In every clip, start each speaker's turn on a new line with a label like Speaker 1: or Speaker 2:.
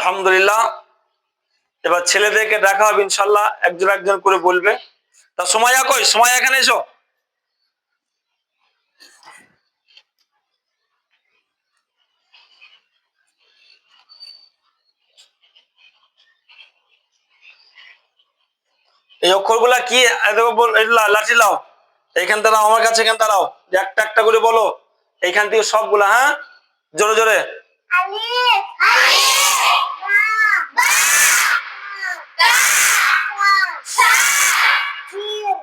Speaker 1: আলহামদুলিল্লাহ। এবার ছেলেদেরকে দেখা হবে, ইনশাল্লাহ একজন একজন করে বলবে। তা সময়া কই? সময় এখানে এসো। এই অক্ষরগুলা কি? এই দেখো বল- এই লা- লাঠি লাও। এইখান দাঁড়াও আমার কাছে এখান দাঁড়াও একটা একটা করে বলো। এইখান থেকে সবগুলা হ্যাঁ? জোরে জোরে।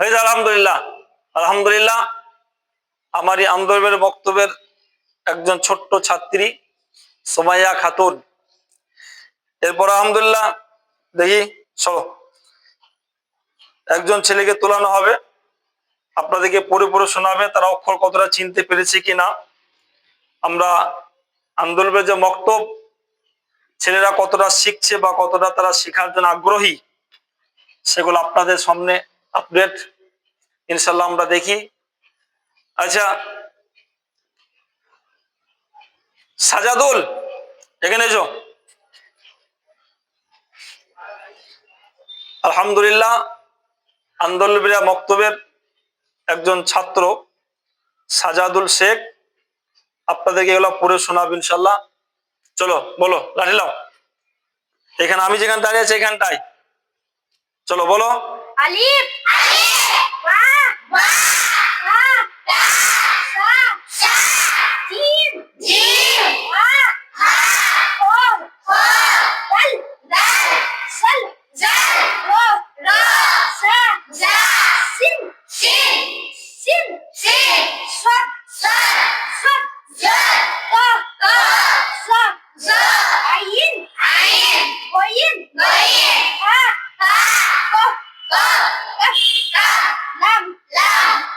Speaker 1: হয়ে যায় আলহামদুলিল্লাহ। আলহামদুলিল্লাহ আমার এই আন্দোলনের বক্তব্যের একজন ছোট্ট ছাত্রী, সোমাইয়া খাতুন। এরপর আলহামদুলিল্লাহ, দেখি চলো একজন ছেলেকে তোলানো হবে। আপনাদেরকে পড়ে পড়ে শোনাবে, তারা অক্ষর কতটা চিনতে পেরেছে কিনা। আমরা আন্দোলনের যে মক্তব, ছেলেরা কতটা শিখছে বা কতটা তারা শেখার জন্য আগ্রহী, সেগুলো আপনাদের সামনে আপডেট। ইনশাল্লাহ আমরা দেখি। আচ্ছা সাজাদুল, এখানে এসো। আলহামদুলিল্লাহ আন্দোলবিরা মক্তবের একজন ছাত্র, সাজাদুল শেখ। আপনাদেরকে এগুলো পড়ে শোনাব ইনশাল্লাহ চলো, বলো, লাঠি লাও এখানে আমি যেখানে দাঁড়িয়ে আছি, এখানটায়। চলো, বলো।
Speaker 2: Alif. Alif. Ba. Ba. Ta. Ta.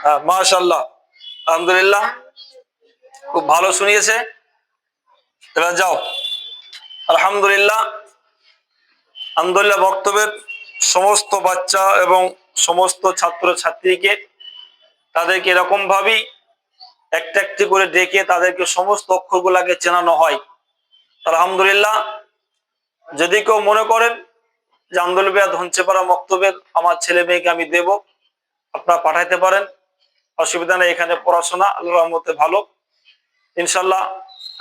Speaker 1: হ্যাঁ আলহামদুলিল্লাহ। খুব ভালো শুনিয়েছে। এবার যাও। আলহামদুলিল্লাহ। আলহামদুলিল্লাহ বক্তব্যের সমস্ত বাচ্চা এবং সমস্ত ছাত্র ছাত্রীকে তাদেরকে এরকম ভাবেই একটা একটি করে ডেকে তাদেরকে সমস্ত অক্ষরগুলাকে চেনানো হয়। আলহামদুলিল্লাহ। যদি কেউ মনে করেন যে আন্দোলবিয়া ধনচেপাড়া মক্তবের আমার ছেলে মেয়েকে আমি দেব, আপনারা পাঠাইতে পারেন। অসুবিধা নেই, এখানে পড়াশোনা আল্লাহ রহমতে ভালো। ইনশাল্লাহ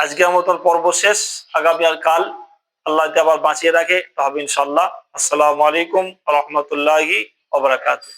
Speaker 1: আজকের মতন পর্ব শেষ আগামী আর কাল আল্লাহ আবার বাঁচিয়ে রাখে, তাহলে ইনশাল্লাহ আসসালামু আলাইকুম রহমতুল্লাহি ওবরাকাতুহ